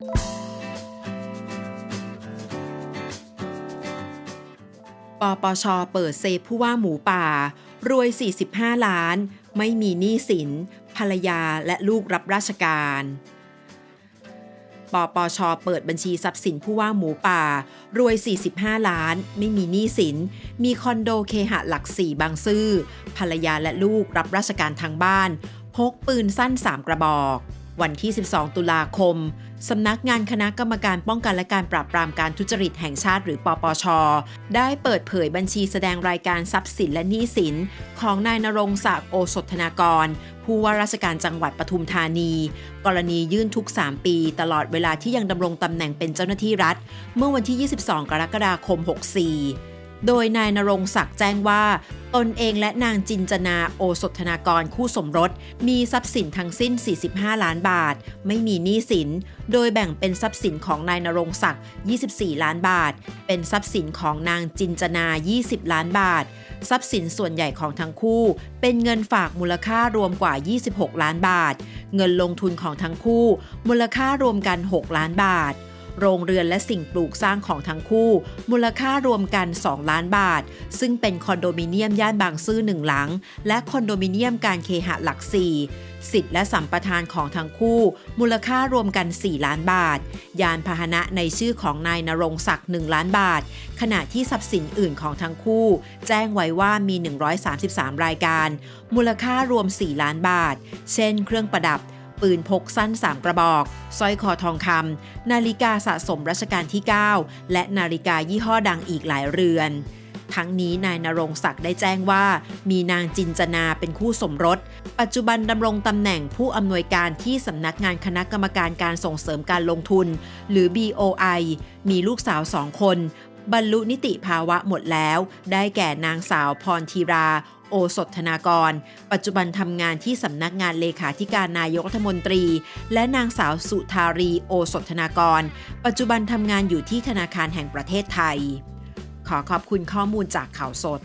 ปปช เปิดเซฟผู้ว่าหมูป่า รวย 45 ล้าน ไม่มีหนี้สิน ภรรยาและลูกรับราชการ ปปช เปิดบัญชีทรัพย์สินผู้ว่าหมูป่า รวย 45 ล้าน ไม่มีหนี้สิน มีคอนโดเคหะหลักสี่บางซื่อ ภรรยาและลูกรับราชการทางบ้าน พกปืนสั้น 3 กระบอก วันที่ 12 ตุลาคม สำนักงานคณะกรรมการป้องกันและการปราบปรามการทุจริตแห่งชาติหรือปปช ได้เปิดเผยบัญชีแสดงรายการทรัพย์สินและหนี้สิน ของนายนรงศักดิ์โอสถธนากร ผู้ว่าราชการจังหวัดปทุมธานี กรณียื่นทุก 3 ปี ตลอดเวลาที่ยังดำรงตำแหน่งเป็นเจ้าหน้าที่รัฐ เมื่อวันที่ 22 กรกฎาคม 64 โดยนายนรงศักดิ์แจ้งว่า ตนเองและนางจินจนาโอสถนากรคู่สมรส มีทรัพย์สินทั้งสิ้น 45 ล้านบาท ไม่มีหนี้สิน โดยแบ่งเป็นทรัพย์สินของนายนรงศักดิ์ 24 ล้านบาท เป็นทรัพย์สินของนางจินจนา 20 ล้านบาท ทรัพย์สินส่วนใหญ่ของทั้งคู่ เป็นเงินฝากมูลค่ารวมกว่า 26 ล้านบาท เงินลงทุนของทั้งคู่ มูลค่ารวมกัน 6 ล้านบาท โรงเรือนและสิ่งปลูกสร้างของทั้งคู่ มูลค่ารวมกัน 2 ล้านบาท ซึ่งเป็นคอนโดมิเนียมย่านบางซื่อหนึ่งหลัง และคอนโดมิเนียมการเคหะหลักสี่สิทธิ์และสัมปทานของทั้งคู่ มูลค่ารวมกัน 4 ล้านบาท ยานพาหนะในชื่อของนายนรงศักดิ์1ล้านบาท ขณะที่ทรัพย์สินอื่นของทั้งคู่ แจ้งไว้ว่ามี 133 รายการ มูลค่ารวม 4 ล้านบาท เช่น เครื่องประดับ ปืนพกสั้น 3 กระบอกสร้อยคอทองคำนาฬิกาสะสมรัชกาลที่ 9 และนาฬิกายี่ห้อดังอีกหลายเรือน ทั้งนี้นายนรงศักดิ์ได้แจ้งว่า มีนางจินจนาเป็นคู่สมรส ปัจจุบันดำรงตำแหน่งผู้อำนวยการที่สำนักงานคณะกรรมการการส่งเสริมการลงทุน หรือ BOI มีลูกสาวสองคน บรรลุนิติภาวะหมดแล้ว ได้แก่นางสาวพรธีรา โอสถธนากร ปัจจุบันทำงานที่สำนักงานเลขาธิการนายกรัฐมนตรี และนางสาวสุธารี โอสถธนากร ปัจจุบันทำงานอยู่ที่ธนาคารแห่งประเทศไทย ขอขอบคุณข้อมูลจากข่าวสด